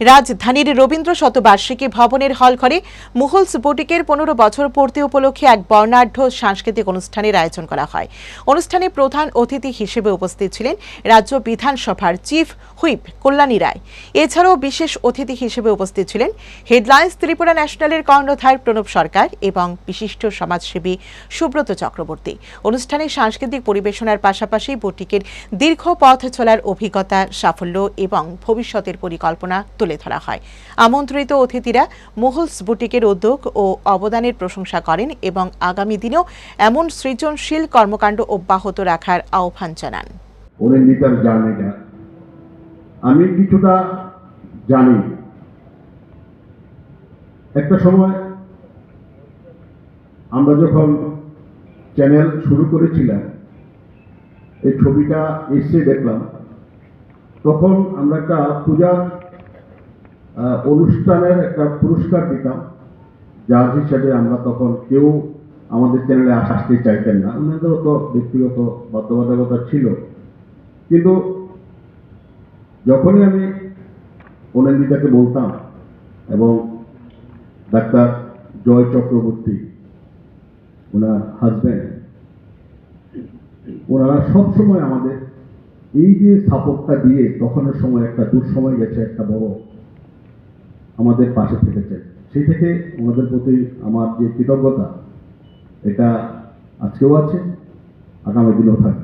রাজধানীর রবীন্দ্র শতবার্ষিকী ভবনের হলঘরে মুঘলস বুটিকের পনেরো বছর পূর্তি উপলক্ষে এক বর্ণাঢ্য সাংস্কৃতিক অনুষ্ঠানের আয়োজন করা হয়। অনুষ্ঠানে প্রধান অতিথি হিসেবে উপস্থিত ছিলেন রাজ্য বিধানসভার চিফ হুইপ কল্যাণী রায়। এছাড়াও বিশেষ অতিথি হিসেবে উপস্থিত ছিলেন হেডলাইন্স ত্রিপুরা ন্যাশনালের কর্ণধার প্রণব সরকার এবং বিশিষ্ট সমাজসেবী সুব্রত চক্রবর্তী। অনুষ্ঠানে সাংস্কৃতিক পরিবেশনার পাশাপাশি বুটিকের দীর্ঘ পথ চলার অভিজ্ঞতা, সাফল্য এবং ভবিষ্যতের পরিকল্পনা তুলে ধরা হয়। আমন্ত্রিত অতিথিরা মুঘলস বুটিকের উদ্যোগ ও অবদানের প্রশংসা করেন এবং আগামী দিনেও এমন সৃজনশীল কর্মকাণ্ড অব্যাহত রাখার আহ্বান জানান। আমি কিছুটা জানি। একটা সময় আমরা যখন চ্যানেল শুরু করেছিলাম এই ছবিটা এসে দেখলাম তখন আমরা একটা আহ, অনুষ্ঠানের একটা পুরস্কার দিতাম। যার হিসেবে আমরা তখন কেউ আমাদের চ্যানেলে আসতে চাইতেন না। ওনাদেরও তো ব্যক্তিগত বাধ্যবাধকতা ছিল। কিন্তু যখনই আমি অনিন্দিতাকে বলতাম এবং ডাক্তার জয় চক্রবর্তী, ওনার হাজব্যান্ড ওনারা সবসময় আমাদের এই যে সাপোর্টটা দিয়ে তখনের সময় একটা, দুঃসময় গেছে একটা বড় আমাদের পাশে থেকেছে সেই থেকে ওনাদের প্রতি আমার যে কৃতজ্ঞতা, এটা আজকেও আছে, আগামী দিনেও থাকবে।